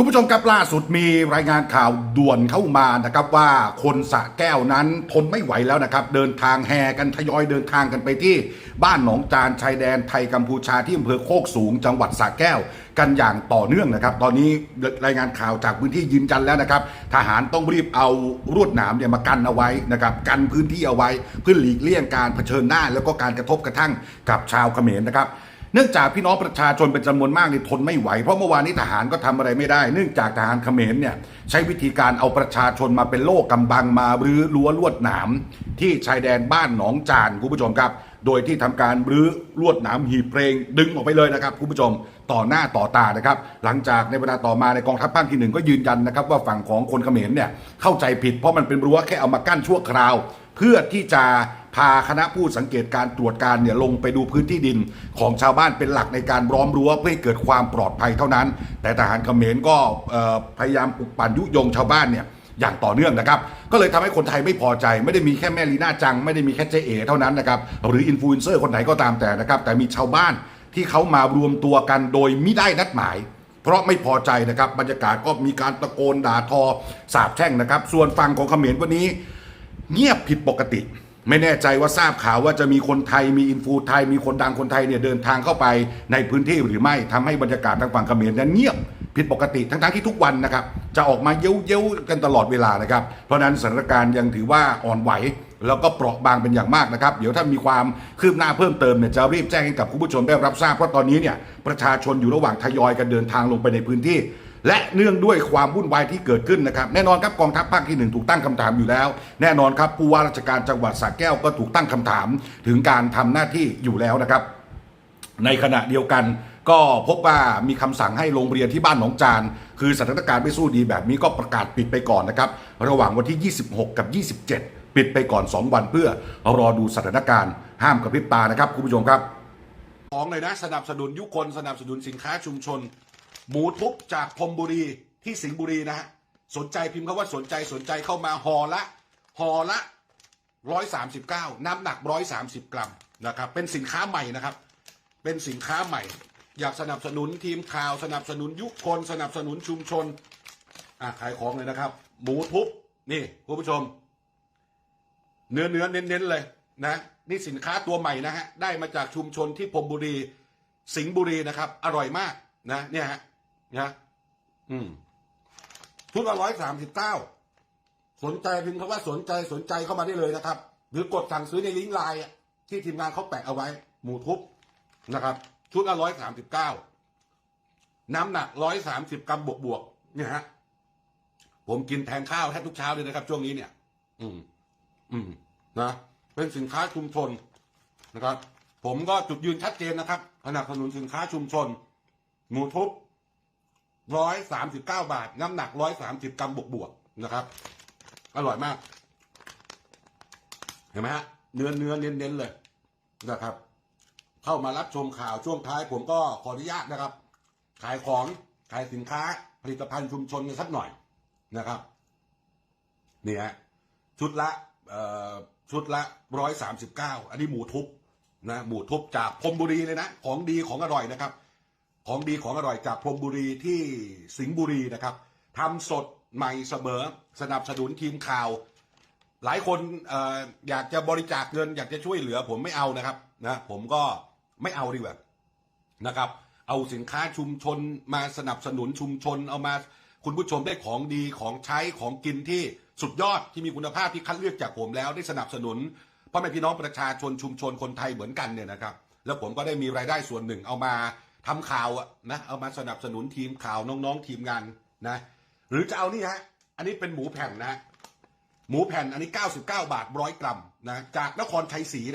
คุณผู้ชมครับล่าสุดมีรายงานข่าวด่วนเข้ามานะครับว่าคนสะแก้วนั้นทนไม่ไหวแล้วนะครับ เดินทางแห่กันทยอยเดินทางกันไปที่ บ้านหนองจานชายแดนไทยกัมพูชาที่อำเภอโคกสูง จังหวัดสะแก้วกันอย่างต่อเนื่องนะครับ ตอนนี้รายงานข่าวจากพื้นที่ยืนยันแล้วนะครับ ทหารต้องรีบเอารวดหนามเนี่ยมากันเอาไว้นะครับกันพื้นที่เอาไว้เพื่อหลีกเลี่ยงการเผชิญหน้า แล้วก็การกระทบกระทั่งกับชาวเขมรนะครับ เนื่องจากพี่น้องประชาชนเป็นจำนวนมากนี่ทนไม่ไหว เพราะเมื่อวานนี้ทหารก็ทำอะไรไม่ได้ เนื่องจากทหารเขมรเนี่ยใช้วิธีการเอาประชาชนมาเป็นโล่กำบังมารื้อรั้วลวดหนามที่ชายแดนบ้านหนองจานคุณผู้ชมครับ โดยที่ทำการรื้อลวดหนามหีบเพลงดึงออกไปเลยนะครับคุณผู้ชมต่อหน้าต่อตานะครับ หลังจากในเวลาต่อมาในกองทัพภาคที่หนึ่งก็ยืนยันนะครับ ว่าฝั่งของคนเขมรเนี่ยเข้าใจผิดเพราะมันเป็นรั้วแค่เอามากั้นชั่วคราว เพื่อที่จะพาคณะผู้สังเกตการตรวจการเนี่ยลงไปดูพื้นที่ดินของชาวบ้านเป็นหลักในการล้อมรั้วเพื่อให้เกิดความปลอดภัยเท่านั้น แต่ทหารเขมรก็พยายามปลุกปั่นยุยงชาวบ้านเนี่ย อย่างต่อเนื่องนะครับ ก็เลยทำให้คนไทยไม่พอใจ ไม่ได้มีแค่แม่ลีน่าจัง ไม่ได้มีแค่เจเอเท่านั้นนะครับ หรืออินฟลูเอนเซอร์คนไหนก็ตามแต่นะครับ แต่มีชาวบ้านที่เขามารวมตัวกันโดยไม่ได้นัดหมาย เพราะไม่พอใจนะครับบรรยากาศก็มีการตะโกนด่าทอสาบแช่งนะครับ ส่วนฝั่งของเขมรวันนี้ เงียบผิดปกติไม่แน่ใจว่าทราบข่าวว่าจะมีคนไทยมีอินฟูไทยมีคนดังคนไทยเนี่ยเดินทางเข้าไปในพื้นที่หรือไม่ทำให้บรรยากาศทางฝั่งเขมรนั้นเงียบผิดปกติทั้งๆที่ทุกวันนะครับ จะออกมาเย้ยวๆกันตลอดเวลานะครับ เพราะนั้นสถานการณ์ยังถือว่าอ่อนไหวแล้วก็เปราะบางเป็นอย่างมากนะครับ เดี๋ยวถ้ามีความคืบหน้าเพิ่มเติมเนี่ยจะรีบแจ้งให้กับคุณผู้ชมได้รับทราบเพราะตอนนี้เนี่ยประชาชนอยู่ระหว่างทยอยกันเดินทางลงไปในพื้นที่ และเนื่องด้วยความวุ่นวายที่เกิดขึ้นนะครับ แน่นอนครับกองทัพภาคที่หนึ่งถูกตั้งคำถามอยู่แล้ว แน่นอนครับผู้ว่าราชการจังหวัดสระแก้วก็ถูกตั้งคำถาม ถึงการทำหน้าที่อยู่แล้วนะครับ ในขณะเดียวกัน ก็พบว่ามีคำสั่งให้โรงเรียนที่บ้านหนองจาน คือสถานการณ์ไม่สู้ดีแบบนี้ก็ประกาศปิดไปก่อนนะครับ ระหว่างวันที่ 26 กับ 27 ปิดไปก่อน 2 วันเพื่อรอดูสถานการณ์ ห้ามกระพริบตานะครับคุณผู้ชมครับของเลยนะสนับสนุนยุคนสนับสนุนสินค้าชุมชน หมูทุบจากพรมบุรีที่สิงห์บุรีนะฮะสนใจพิมพ์คำว่าสนใจสนใจเข้ามาห่อละห่อละ 139 น้ำหนัก 130 กรัมนะครับเป็นสินค้าใหม่นะครับ เป็นสินค้าใหม่ อยากสนับสนุนทีมข่าวสนับสนุนยุคคนสนับสนุนชุมชนอะขายของเลยนะครับ หมูทุบนี่คุณผู้ชม เนื้อเนื้อเน้นๆเลยนะนี่สินค้าตัวใหม่นะฮะได้มาจากชุมชนที่พรมบุรี สิงห์บุรีนะครับ อร่อยมากนะเนี่ยฮะนะอืมชุดละร้อยสามสิบเก้าสนใจพิมพ์คำว่าสนใจสนใจเข้ามาได้เลยนะครับ หรือกดสั่งซื้อในลิงก์ไลน์ที่ทีมงานเขาแปะเอาไว้ หมูทุบนะครับ ชุดละร้อยสามสิบเก้าน้ำหนักร้อยสามสิบกรัมบวกบวกเนี่ยฮะ ผมกินแทนข้าวแทบทุกเช้าเลยนะครับ ช่วงนี้เนี่ย อืม อืม นะ เป็นสินค้าชุมชนนะครับ ผมก็จุดยืนชัดเจนนะครับสนับสนุนสินค้าชุมชน หมูทุบร้อยสามสิบเก้าบาท น้ำหนักร้อยสามสิบกรัมบวกบวกนะครับ อร่อยมาก เห็นไหมฮะ เนื้อเนื้อเน้นเน้นๆเลยนะครับ เข้ามารับชมข่าวช่วงท้ายผมก็ขออนุญาตนะครับ ขายของขายสินค้าผลิตภัณฑ์ชุมชนกันสักหน่อยนะครับนี่ฮะชุดละเอ่อชุดละร้อยสามสิบเก้าอันนี้หมูทุบนะหมูทุบจากพรมบุรีเลยนะ ของดีของอร่อยนะครับ ของดีของอร่อยจากพรมบุรีที่สิงห์บุรีนะครับทำสดใหม่เสมอสนับสนุนทีมข่าว หลายคนอออยากจะบริจาคเงิน อยากจะช่วยเหลือ ผมไม่เอานะครับนะผมก็ ไม่เอาดีกว่านะครับ เอาสินค้าชุมชนมาสนับสนุนชุมชนเอามาคุณผู้ชมได้ของดีของใช้ของกินที่สุดยอดที่มีคุณภาพที่คัดเลือกจากผมแล้วได้สนับสนุนพ่อแม่พี่น้องประชาชนชุมชนคนไทยเหมือนกันเนี่ยนะครับ แล้วผมก็ได้มีรายได้ส่วนหนึ่งเอามาทำข่าวอะนะเอามาสนับสนุนทีมข่าวน้องๆทีมงานนะ หรือจะเอานี่ฮะอันนี้เป็นหมูแผ่นนะหมูแผ่นอันนี้ 99 บาทร้อยกรัมนะจากนครชัยศรีนะ